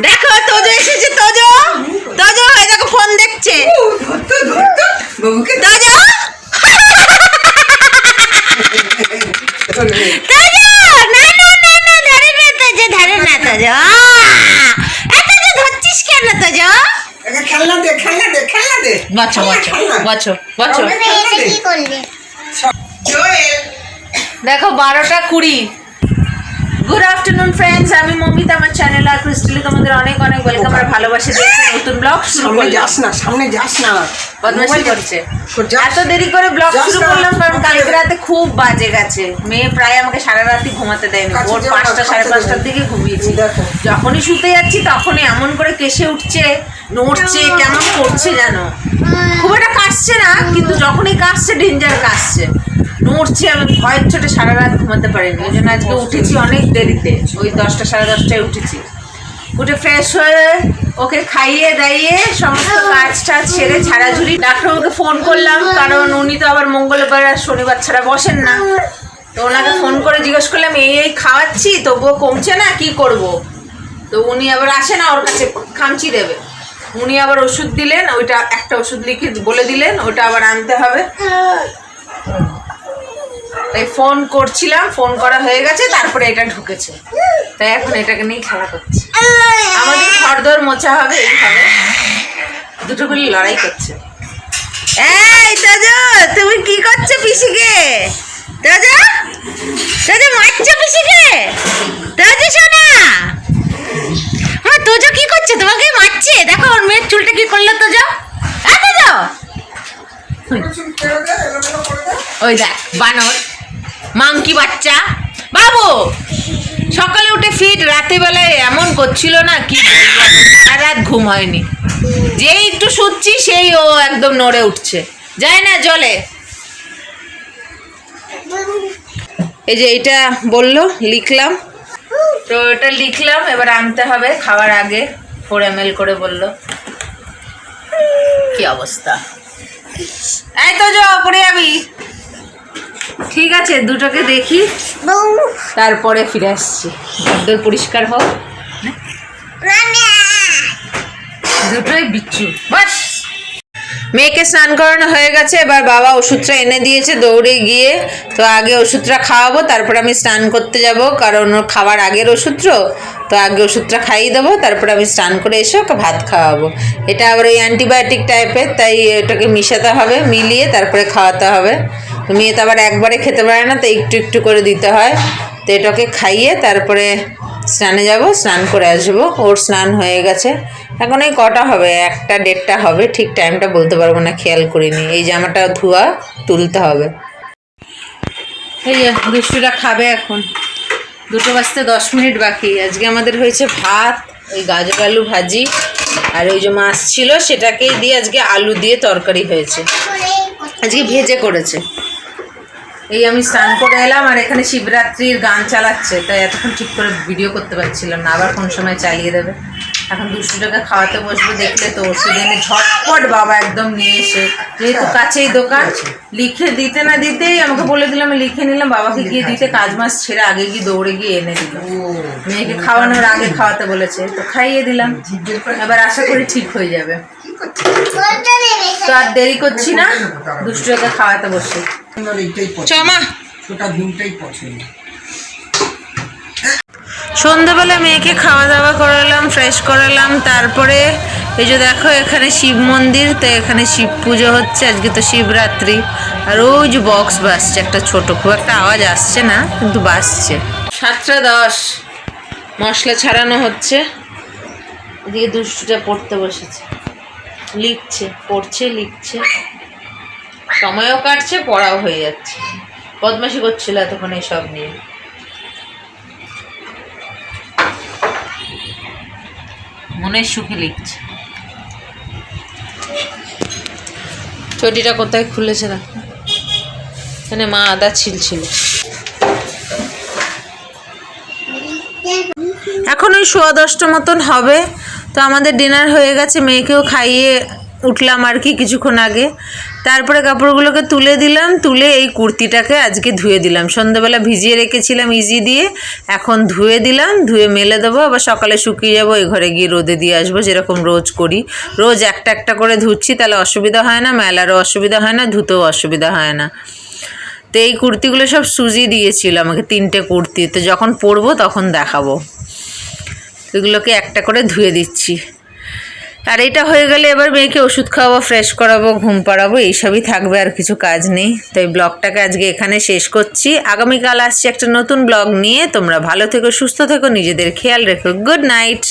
দেখো তোজো এসেছে তোজো। তোজো এই দেখো ফোন দেখছে। তোজো। তোজো। না না না না ধরে না তোজো ধরে না তোজো। এত যে ধরছিস কেন তোজো? একে খেলনা দে খেলনা দে খেলনা দে। বাচ্চা বাচ্চা খেলনা। বাচ্চা বাচ্চা। খেলনা দে। কি করলে? জোয়েল। দেখো বারোটা কুড়ি। গুড আফটারনুন ফ্রেন্ডস আমি মমিতা আমার চ্যানেল আর ক্রিস্টালি তোমাদের অনেক অনেক ওয়েলকাম আর ভালোবাসে দেখছি নতুন ব্লগ সামনে যাস না সামনে যাস না। বদমাশি করছে। এত দেরি করে ব্লগ শুরু করলাম কারণ কালকে রাতে খুব বাজে গেছে। মেয়ে প্রায় আমাকে সারা রাতই ঘুমাতে দেয়নি। ভোর পাঁচটা সাড়ে পাঁচটার দিকে ঘুমিয়েছি। দেখো। যখনই শুতে যাচ্ছি তখনই এমন করে কেসে উঠছে নড়ছে কেমন করছে জানো খুব একটা কাশছে না কিন্তু যখনই কাশছে ডেঞ্জার কাশছে। নড়ছে, আমি ভয়ের ছোটে সারা রাত ঘুমাতে পারিনি। ওই জন্য আজকে উঠেছি অনেক দেরিতে। ওই দশটা সাড়ে দশটায় উঠেছি। উঠে ফ্রেশ হয়ে ওকে খাইয়ে দাইয়ে সমস্ত কাজ টাজ সেরে ঝাড়াঝুড়ি। ডাক্তারবাবুকে ফোন করলাম, কারণ উনি তো আবার মঙ্গলবার আর শনিবার ছাড়া বসেন না। তো ওনাকে ফোন করে জিজ্ঞেস করলাম, এই এই খাওয়াচ্ছি? তবুও কমছে না? কি করব? তো উনি আবার আসে না, ওর কাছে খামচি দেবে। উনি আবার ওষুধ দিলেন, ওইটা একটা ওষুধ লিখে বলে দিলেন, ওটা আবার আনতে হবে। তাই ফোন করছিলাম ফোন করা হয়ে গেছে তারপরে এটা ঢুকেছে। তাই এখন এটাকে নিয়ে খেলা করছে। আমাদের খড়দর মোচা হবে এইভাবে। দুটো গুলি লড়াই করছে। এই দাদা তুমি কি করছ পিসিকে? দাদা দাদা মারছো পিসিকে? দাদা শোনা। হ্যাঁ তোজো কি করছে? তোমাকে মারছে? দেখো ওর মেয়ের চুলটা কি করল তোজো? হ্যাঁ তোজো? ওই দেখ বানর। মাংকি বাচ্চা। বাবু, সকালে উঠে ফিট রাতে বেলায় এমন করছিল না কি। সারা রাত ঘুম হয়নি। যেই একটু শুচ্ছি, সেই ও একদম নড়ে উঠছে। যায় না জলে। এই যে এটা বলল, লিখলাম। তো এটা লিখলাম, এবার আনতে হবে, খাওয়ার আগে ফোর এম করে বলল। কি অবস্থা? এই তো যাবি। ঠিক আছে, দুটোকে দেখি। তারপরে ফিরে আসছি। ঘরদোর পরিষ্কার হোক। দুটোই বিচ্ছু। বাস! মেয়েকে স্নান করানো হয়ে গেছে, এবার বাবা ওষুধটা এনে দিয়েছে দৌড়ে গিয়ে। তো আগে ওষুধটা খাওয়াবো, তারপর আমি স্নান করতে যাব, কারণ ওর খাবার আগের ওষুধ তো। আগে ওষুধটা খাইয়ে দেবো, তারপর আমি স্নান করে এসে ওকে ভাত খাওয়াবো। এটা আবার ওই অ্যান্টিবায়োটিক টাইপের তাই এটাকে মিশাতে হবে, মিলিয়ে তারপরে খাওয়াতে হবে। তো মেয়ে তো আবার একবারে খেতে পারে না, তো একটু একটু করে দিতে হয়। তো এটাকে খাইয়ে তারপরে স্নানে যাব, স্নান করে আসব। ওর স্নান হয়ে গেছে। এখন এই কটা হবে, একটা দেড়টা হবে, ঠিক টাইমটা বলতে পারব না, খেয়াল করিনি। এই জামাটা ধোয়া, তুলতে হবে। এই যে দুষ্টুটা খাবে এখন। দুটো বাজতে দশ মিনিট বাকি। আজকে আমাদের হয়েছে ভাত, ওই গাজর আলু ভাজি, আর ওই যে মাছ ছিল, সেটাকেই দিয়ে আজকে আলু দিয়ে তরকারি হয়েছে। আজকে ভেজে করেছে। এই আমি স্নান করে এলাম আর এখানে শিবরাত্রির গান চালাচ্ছে, তাই এতক্ষণ ঠিক করে ভিডিও করতে পারছিলাম না, আবার কোন সময় চালিয়ে দেবে? এখন দুষ্টুটাকে খাওয়াতে বসবো দেখলে তো ওষুধ এনে ঝটপট বাবা একদম নিয়ে এসে যেহেতু কাছেই দোকান লিখে দিতে না দিতেই আমাকে বলে দিলাম আমি লিখে নিলাম বাবাকে গিয়ে দিতে কাজ মাস ছেড়ে আগে গিয়ে দৌড়ে গিয়ে এনে দিল। মেয়েকে খাওয়ানোর আগে খাওয়াতে বলেছে তো খাইয়ে দিলাম। এবার আশা করি ঠিক হয়ে যাবে। তো আর দেরি করছি না দুষ্টুটাকে খাওয়াতে বসে চমা। ছোটা ভীমটাই পছন্দ। সন্ধ্যাবেলা মেয়েকে খাওয়া দাওয়া করালাম ফ্রেশ করালাম, তারপরে এই যে দেখো এখানে শিব মন্দির, তো এখানে শিব পুজো হচ্ছে, আজকে তো শিবরাত্রি। আর ওই যে বক্স বাজছে, একটা ছোট, খুব একটা আওয়াজ আসছে না, কিন্তু বাজছে। সাতটা দশ, মশলা ছাড়ানো হচ্ছে। এদিকে দুষ্টুটা পড়তে বসেছে। লিখছে, পড়ছে, লিখছে। সময়ও কাটছে, পড়াও হয়ে যাচ্ছে। বদমাশি করছিল এতক্ষণ এই সব নিয়ে। মনের সুখে লিখছে। চটিটা কোথায় খুলেছে না এখানে মা আদা ছিলছিল। এখন ওই সোয়া দশটা মতন হবে। তো আমাদের ডিনার হয়ে গেছে, মেয়েকেও খাইয়ে উঠলাম আর কি কিছুক্ষণ আগে। তারপরে কাপড়গুলোকে তুলে দিলাম, তুলে এই কুর্তিটাকে আজকে ধুয়ে দিলাম। সন্ধ্যাবেলা ভিজিয়ে রেখেছিলাম ইজি দিয়ে, এখন ধুয়ে দিলাম, ধুয়ে মেলে দেবো, আবার সকালে শুকিয়ে যাব, এই ঘরে গিয়ে রোদে দিয়ে আসব, যেরকম রোজ করি। রোজ একটা একটা করে ধুচ্ছি, তাহলে অসুবিধা হয় না, মেলারও অসুবিধা হয় না, ধুতেও অসুবিধা হয় না। তো এই কুর্তিগুলো সব সুজি দিয়েছিল আমাকে, তিনটে কুর্তি। তো যখন পরবো তখন দেখাবো। এগুলোকে একটা করে ধুয়ে দিচ্ছি। আর এটা হয়ে গেলে এবার মেয়েকে ওষুধ খাওয়াবো ফ্রেশ করাবো, ঘুম পাড়াবো, এইসবই থাকবে, আর কিছু কাজ নেই। তো এই ব্লগটাকে আজকে এখানে শেষ করছি। আগামীকাল আসছি একটা নতুন ব্লগ নিয়ে। তোমরা ভালো থেকো, সুস্থ থেকো, নিজেদের খেয়াল রেখো। Good night